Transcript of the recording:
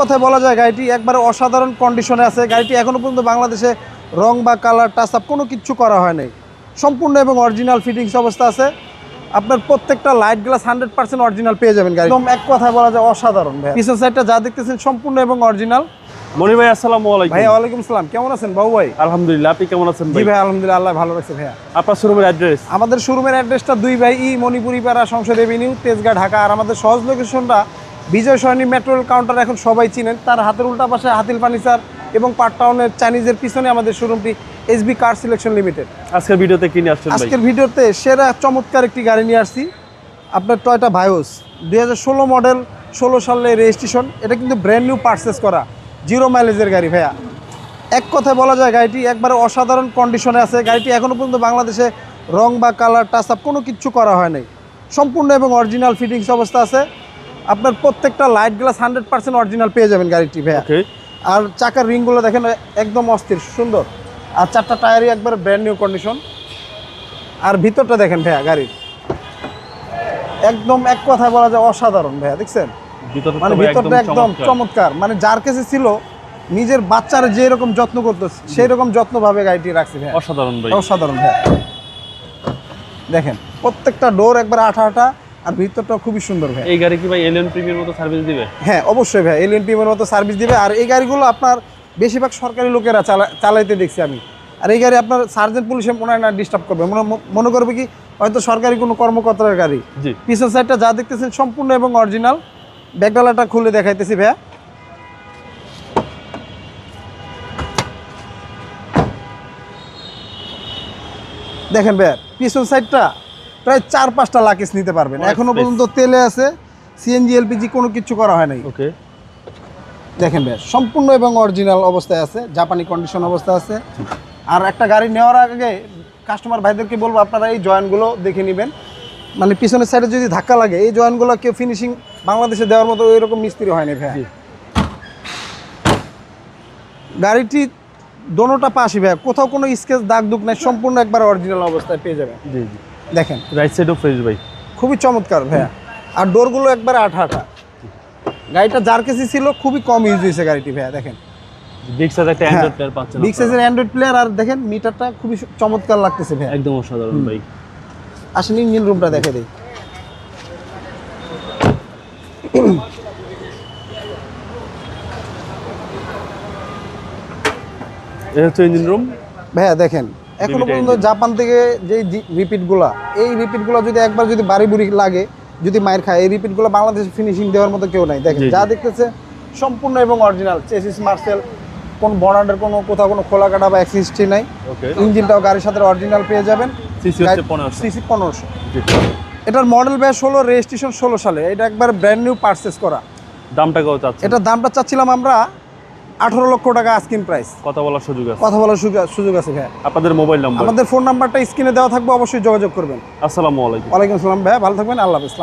কথায় বলা যায় গাড়িটি একবারে অসাধারণ কন্ডিশনে আছে। গাড়িটি এখনও পর্যন্ত বাংলাদেশে রং বা কালার টাচ আপ কোনো কিছু করা হয় নাই। সম্পূর্ণ এবং অরিজিনাল ফিটিংস অবস্থা আছে। আপনার প্রত্যেকটা light glass hundred percent original পেয়ে যাবেন গাড়ি একদম এক কথায় বলা যায় অসাধারণ ভাই পিছন সাইডটা যা দেখতেছেন সম্পূর্ণ এবং অরিজিনাল মনির ভাই আসসালামু আলাইকুম। ভাই ওয়ালাইকুম সালাম। কেমন আছেন বাবু ভাই? আলহামদুলিল্লাহ আপনি কেমন আছেন জি ভাই ভাই আলহামদুলিল্লাহ আল্লাহ ভালো রাখছে ভাইয়া। আপনার শোরুমের অ্যাড্রেস আমাদের শোরুমের অ্যাড্রেসটা দুই ভাই ই মণিপুরি পাড়া সংসদ এভিনিউ তেজগাঁ ঢাকা। আর আমাদের সহজ লোকেশনটা Bijoy Sarani metro rail counter এখন সবাই চিনেন। তার হাতের উল্টা পাশে হাতিল ফার্নিচার এবং পার্ট টাউনের চাইনিজের পিছনে আমাদের শোরুমটি এসবি কার সিলেকশন লিমিটেড আজকের ভিডিওতে কিনে আসছেন আজকের ভিডিওতে সেরা চমৎকার একটি গাড়ি নিয়ে আসছি। আপনার টয়টা ভায়োস দু হাজার ষোলো মডেল ষোলো সালে রেজিস্ট্রেশন এটা কিন্তু ব্র্যান্ড নিউ পারচেস করা। জিরো মাইলেজের গাড়ি ভাইয়া। এক কথায় বলা যায় গাড়িটি একবারে অসাধারণ কন্ডিশনে আছে। গাড়িটি এখনও পর্যন্ত বাংলাদেশে রং বা কালার টাচ আপ কোনো কিচ্ছু করা হয় নাই। সম্পূর্ণ এবং অরিজিনাল ফিটিংস অবস্থা আছে। আপনার প্রত্যেকটা light glass hundred percent original পেয়ে যাবেন গাড়িটি ভাইয়া। আর চাকার রিংগুলো দেখেন একদম অস্থির সুন্দর। আর চারটা টায়ারই একবার ব্র্যান্ড নিউ কন্ডিশন আর ভিতরটা দেখেন ভাইয়া গাড়ির। একদম এক কথায় বলা যায় অসাধারণ ভাইয়া দেখছেন? মানে ভিতরটা একদম চমৎকার। মানে যার কাছে ছিল নিজের বাচ্চার যে রকম যত্ন করতো সেই রকম যত্নভাবে গাড়িটি রাখছে ভাইয়া। অসাধারণ ভাই। অসাধারণ ভাইয়া। দেখেন প্রত্যেকটা ডোর একবার আঠা আঠা আর ভিতরটা খুবই সুন্দর ভাই। এই গাড়ি কি ভাই এলিয়ন প্রিমিয়ার মতো সার্ভিস দিবে? হ্যাঁ অবশ্যই ভাই এলিয়ন টিমের মতো সার্ভিস দিবে। আর এই গাড়িগুলো আপনার বেশিরভাগ সরকারি লোকেরা চালা- চালাইতে দেখছি আমি। আর এই গাড়ি আপনার সার্জেন্ট পুলিশে মনে হয় না ডিস্টার্ব করবে। মনে মনে করবে কি হয়তো সরকারি কোনো কর্মকর্তার গাড়ি। পিছন সাইডটা যা দেখতেছেন সম্পূর্ণ এবং অরিজিনাল ব্যাকডালাটা খুলে দেখাইতেছি ভাইয়া। দেখেন ভাইয়া পিছন সাইডটা প্রায় চার পাঁচটা লাকেজ নিতে পারবেন। এখনও পর্যন্ত তেলে আছে সিএনজি এলপিজি কোনো কিছু করা হয় নাই। ওকে দেখেন ভাই সম্পূর্ণ এবং অরিজিনাল অবস্থায় আছে জাপানি কন্ডিশন অবস্থা আছে। আর একটা গাড়ি নেওয়ার আগে কাস্টমার ভাইদেরকে বলব আপনারা এই জয়েন্টগুলো দেখে নেবেন। মানে পিছনের সাইডে যদি ধাক্কা লাগে এই জয়েন্টগুলো কেউ ফিনিশিং বাংলাদেশে দেওয়ার মতো এরকম মিস্ত্রি হয়নি ভাই। গাড়িটি দোনোটা পাশই ভাই কোথাও কোনো স্কেচ দাগ দুগ নাই সম্পূর্ণ একবার অরিজিনাল অবস্থায় পেয়ে যাবেন। জি জি। দেখেন। রাইট সাইডও ফ্রেশ ভাই। খুবই চমৎকার ভাইয়া। আর ডোরগুলো একবার আঠা আঠা। গাড়িটা যার কাছে ছিল খুবই কম ইউজ হয়েছে গাড়িটি ভাইয়া দেখেন। বিগ একটা। অ্যান্ড্রয়েড প্লেয়ার পাচ্ছেন বিগ সাইজের অ্যান্ড্রয়েড প্লেয়ার আর দেখেন মিটারটা খুবই চমৎকার লাগতেছে ভাই একদম অসাধারণ ভাই। আসেন ইঞ্জিন রুমটা দেখে দিই। এটা হচ্ছে ইঞ্জিন রুম ভাইয়া দেখেন। এখনও পর্যন্ত জাপান থেকে যে রিপিটগুলা এই রিপিটগুলো যদি একবার যদি বাড়ি বুড়ি লাগে যদি মায়ের খায় এই রিপিটগুলো বাংলাদেশে ফিনিশিং দেওয়ার মতো কেউ নাই। দেখেন। যা দেখতেছে সম্পূর্ণ এবং অরিজিনাল চেসিস মার্সেল কোন বর্ডারের কোনো কোথাও কোনো খোলা কাটা বা অ্যাক্সিস্টি নাই। ইঞ্জিনটাও গাড়ির সাথে অরিজিনাল পেয়ে যাবেন। সিসি পনেরোশো। এটার মডেল ব্যয় ষোলো রেজিস্ট্রেশন ষোলো সালে। এটা একবার ব্র্যান্ড নিউ পারচেস করা। দামটা কত এটার দামটা চাচ্ছিলাম আমরা আঠারো লক্ষ টাকা আস্কিন প্রাইস কথা বলার সুযোগ আছে। কথা বলার সুযোগ- সুযোগ আছে ভাই আপনাদের মোবাইল নাম্বার আমাদের ফোন নাম্বারটা স্ক্রিনে দেওয়া থাকবে অবশ্যই যোগাযোগ করবেন। আসসালামু আলাইকুম। ওয়ালাইকুম আসসালাম ভাই ভালো থাকবেন আল্লাহ হাফিজ